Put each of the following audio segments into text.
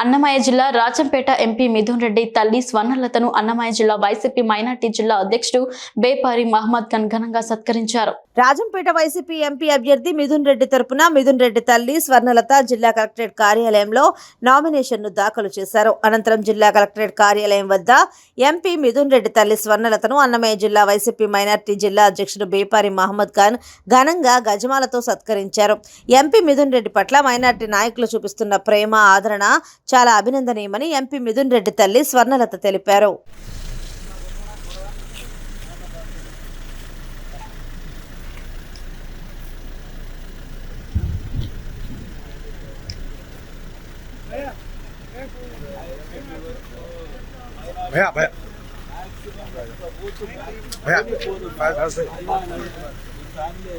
అన్నమయ్య జిల్లా రాజంపేట ఎంపీ మిథున్ రెడ్డి తల్లి స్వర్ణలతను అన్నమయ్య జిల్లా వైసీపీ మైనార్టీ జిల్లా అధ్యక్షుడు బేపారి మహమ్మద్ ఖాన్ ఘనంగా సత్కరించారు. రాజంపేట వైసీపీ ఎంపీ అభ్యర్థి మిథున్ రెడ్డి తరపున మిథున్ రెడ్డి తల్లి స్వర్ణలత జిల్లా కలెక్టరేట్ కార్యాలయంలో నామినేషన్ను దాఖలు చేశారు. అనంతరం జిల్లా కలెక్టరేట్ కార్యాలయం వద్ద ఎంపీ మిథున్ రెడ్డి తల్లి స్వర్ణలతను అన్నమయ్య జిల్లా వైసీపీ మైనార్టీ జిల్లా అధ్యక్షుడు బేపారి మహమ్మద్ ఖాన్ ఘనంగా గజమాలతో సత్కరించారు. ఎంపీ మిథున్ రెడ్డి పట్ల మైనార్టీ నాయకులు చూపిస్తున్న ప్రేమ ఆదరణ చాలా అభినందనీయమని ఎంపీ మిథున్ రెడ్డి తల్లి స్వర్ణలత తెలిపారు भैया भैया भैया बस, बस। ఫ్యామిలీ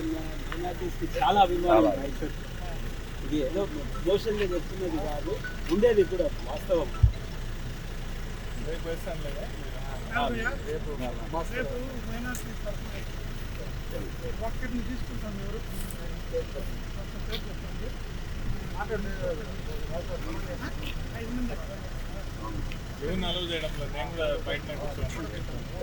చాలా అభిమానం యాక్చువల్ ఇది ఏదో మోషన్గా చెప్తున్నది కాదు ఉండేది కూడా వాస్తవం. ఎవరిని అలవ్ చేయడం లేదు నేను కూడా బయట